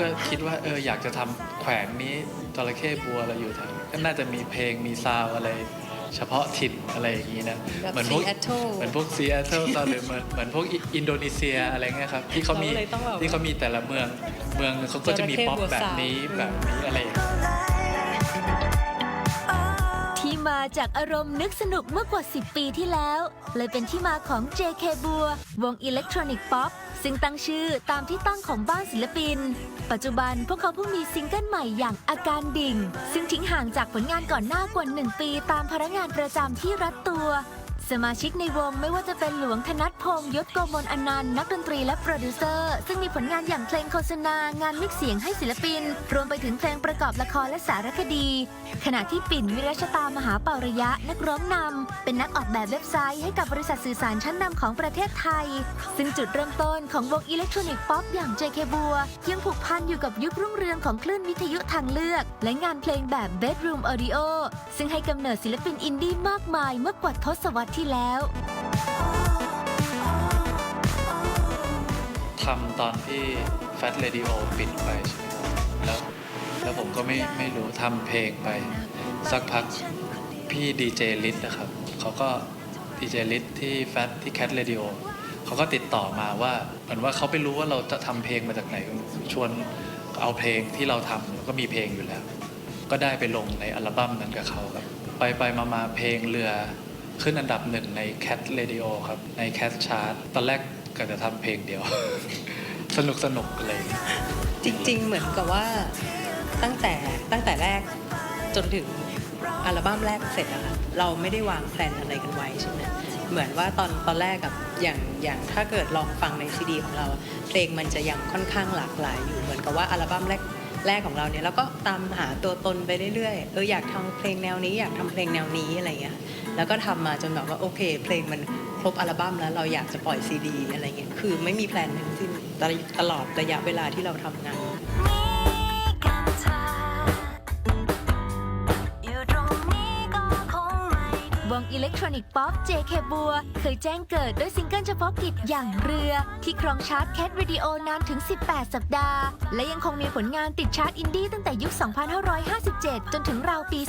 ก็คิดว่าเอออยากจะทำแขวนนี้จระเข้บัวเราอยู่แถวก็น่าจะมีเพลงมีซาวอะไร เฉพาะถิ่นอะไรอย่างนี้นะเหมือนพวกเหมือนพวกซีแอตเทิลหรือเหมือนเหมือนพวกอินโดนีเซียอะไรเงี้ยครับที่เขามีที่เขามีแต่ละเมืองเมืองเขาก็จะมีป๊อปแบบนี้แบบนี้อะไรอย่างเงี้ย จากอารมณ์นึกสนุกเมื่อกว่า 10 ปีที่แล้ว เลยเป็นที่มาของ JK บัววงอิเล็กทรอนิกส์ป๊อปซึ่งตั้งชื่อตามที่ตั้งของบ้านศิลปิน ปัจจุบันพวกเขาเพิ่งมีซิงเกิลใหม่อย่างอาการดิ่ง ซึ่งทิ้งห่างจากผลงานก่อนหน้ากว่า 1 ปีตามพนักงานประจำที่รัดตัว สมาชิกในวงไม่ว่าจะเป็นหลวงธนัทพงษ์ยศโกมลอนันต์นักดนตรีและโปรดิวเซอร์ ซึ่งมีผลงานอย่างเพลงโฆษณา งานมิกซ์เสียงให้ศิลปิน รวมไปถึงเพลงประกอบละครและสารคดี ขณะที่ปิ่นวิรัชตามหาเป่าระยะนักร้องนำเป็นนักออกแบบเว็บไซต์ให้กับบริษัทสื่อสารชั้นนำของประเทศไทย ซึ่งจุดเริ่มต้นของวงอิเล็กทรอนิกส์ป๊อปอย่าง JK บัวยังผูกพันอยู่กับยุครุ่งเรืองของคลื่นวิทยุทางเลือก และงานเพลงแบบ Bedroom Audio ซึ่งให้กำเนิดศิลปินอินดี้มากมายเมื่อกว่าทศวรรษที่แล้ว ทำตอนที่ Fat Radio ปิดไปใช่ไหมครับแล้วแล้วผมก็ไม่ไม่รู้ทำเพลงไป สักพักพี่ดีเจลิทนะครับเขาก็ดีเจลิทที่ Fat ที่ Cat Radio เขาก็ติดต่อมาว่าเหมือนว่าเขาไปรู้ว่าเราจะทำเพลงมาจากไหนชวนเอาเพลงที่เราทำแล้วก็มีเพลงอยู่แล้ว ก็ได้ไปลงในอัลบั้มนั้นกับเขาครับไปไปมามาเพลงเรือ ขึ้นอันดับหนึ่งใน Cat Radio ครับ ใน Cat Chart ตอนแรกก็จะทำเพลงเดียว สนุกสนุกอะไรอย่างเลย จริง ๆ เหมือนกับว่าตั้งแต่ตั้งแต่แรกจนถึงอัลบั้มแรกเสร็จอะค่ะเราไม่ได้วางแผนอะไรกันไว้ใช่ไหมเหมือนว่าตอนตอนแรกกับอย่างอย่างถ้าเกิดลองฟังในซีดีของเรา เพลงมันจะยังค่อนข้างหลากหลายอยู่เหมือนกับว่าอัลบั้มแรก แรกของเราเนี่ยเราก็ตามหาตัวตนไปเรื่อยๆเอออยากทำเพลงแนวนี้อยากทำเพลงแนวนี้อะไรเงี้ยแล้วก็ทำมาจนแบบว่าโอเค เพลงมันครบอัลบั้มแล้วเราอยากจะปล่อยซีดีอะไรเงี้ยคือไม่มีแพลนทั้งสิ้นตลอดระยะเวลาที่เราทำงาน งอิเล็กทรอนิกส์ป๊อป JK บัว เคยแจ้งเกิดด้วยซิงเกิลเฉพาะกิจอย่างเรือ ที่ครองชาร์ตแคทวิดีโอนานถึง 18 สัปดาห์ และยังคงมีผลงานติดชาร์ตอินดี้ตั้งแต่ยุค 2557 จนถึงราวปี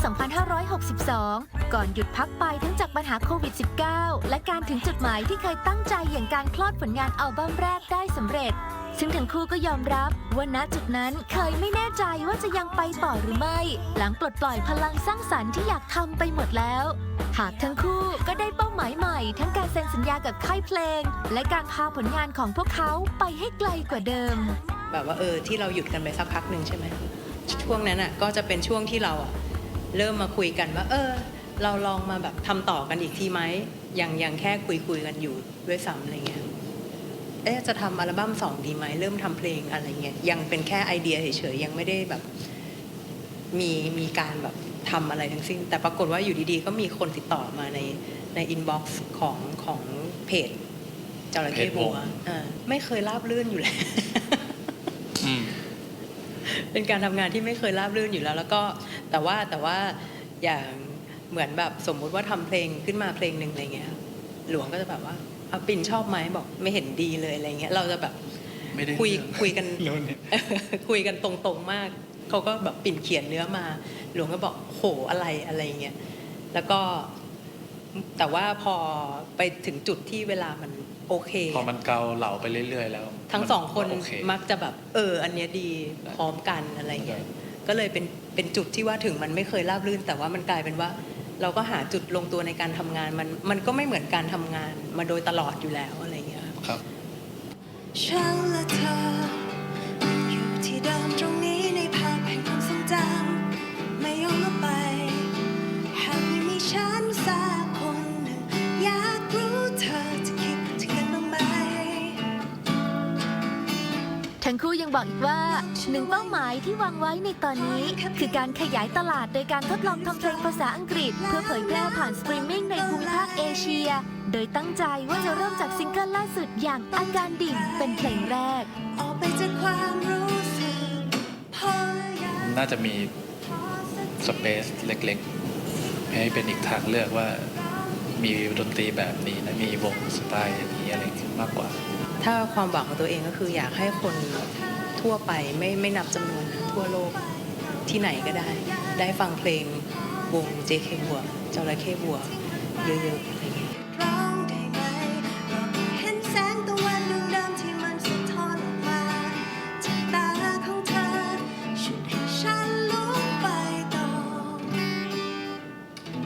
2562 ก่อนหยุดพักไปทั้งจากปัญหาโควิด -19 และการถึงจุดหมายที่เคยตั้งใจอย่างการคลอดผลงานอัลบั้มแรกได้สำเร็จซึ่งทั้งคู่ก็ยอมรับว่าณจุดนั้นเคยไม่แน่ใจว่าจะยังไปต่อหรือไม่ หลังปลดปล่อยพลังสร้างสรรค์ที่อยากทำไปหมดแล้ว หากทั้งคู่ก็ได้เป้าหมายใหม่ ทั้งการเซ็นสัญญากับค่ายเพลง และการพาผลงานของพวกเขาไปให้ไกลกว่าเดิม แบบว่าเออที่เราหยุดกันไปสักพักหนึ่งใช่ไหมช่วงนั้นอะก็จะเป็นช่วงที่เราอะเริ่มมาคุยกันว่า เออ เราลองมาแบบทำต่อกันอีกทีไหมยังยังแค่คุยคุยกันอยู่ด้วยซ้ำอะไรเงี้ยเอ๊ะจะทำอัลบั้มสองดีไหมเริ่มทำเพลงอะไรเงี้ยยังเป็นแค่ไอเดียเฉยๆยังไม่ได้แบบ มีมีการแบบ ทำอะไรทั้งสิ้น แต่ปรากฏว่าอยู่ดีๆ ก็มีคนติดต่อมาในในอินบ็อกซ์ของของเพจจระเข้เพจวบังวอ่าไม่เคยราบลื่นอยู่แล้วอืมเป็นการทำงานที่ไม่เคยราบรื่นอยู่แล้ว แล้วก็แต่ว่าแต่ว่าอย่างเหมือนแบบสมมุติว่าทำเพลงขึ้นมาเพลงหนึ่งอะไรเงี้ย หลวงก็จะแบบว่าเอาปิ่นชอบไหมบอกไม่เห็นดีเลยอะไรเงี้ย เราจะแบบไม่ได้คุยเรื่องคุยกันเรื่องนี้คุยกันตรงๆมาก เขาก็แบบปิ่นเขียนเนื้อมา หลวงก็บอกโหอะไรอะไรเงี้ยแล้วก็แต่ว่าพอไปถึงจุดที่เวลามันโอเค พอมันเกาเหลาไปเรื่อย ๆ แล้ว ทั้งมัสองคนโอเคมักจะแบบเออ อันเนี้ยดีพร้อมกันอะไรเงี้ยก็เลยเป็นเป็นจุดที่ว่าถึงมันไม่เคยราบรื่น แต่ว่ามันกลายเป็นว่าเราก็หาจุดลงตัวในการทำงานมันมันก็ไม่เหมือนการทำงานมาโดยตลอดอยู่แล้วอะไรเงี้ยครับฉันและเธออยู่ที่เดิมตรง ทั้งคู่ยังบอกอีกว่าหนึ่งเป้าหมายที่วางไว้ในตอนนี้ คือการขยายตลาดโดยการทดลองทำเพลงภาษาอังกฤษ เพื่อเผยแพร่ผ่านสตรีมมิ่งในภูมิภาคเอเชีย โดยตั้งใจว่าจะเริ่มจากซิงเกิลล่าสุดอย่างอาการดิ่งเป็นเพลงแรก ออกไปจากความรู้สึกพออยาก น่าจะมีสเปซเล็กๆ ให้เป็นอีกทางเลือกว่ามีดนตรีแบบนี้นะมีวงสไตล์อย่างนี้อะไรมากกว่า ถ้าความหวังของตัวเองก็คืออยากให้คนทั่วไปไม่ไม่นับจำนวนนะทั่วโลกที่ไหนก็ได้ ได้ฟังเพลงวง JK บัวจระเข้บัวเยอะๆอะไรเงี้ย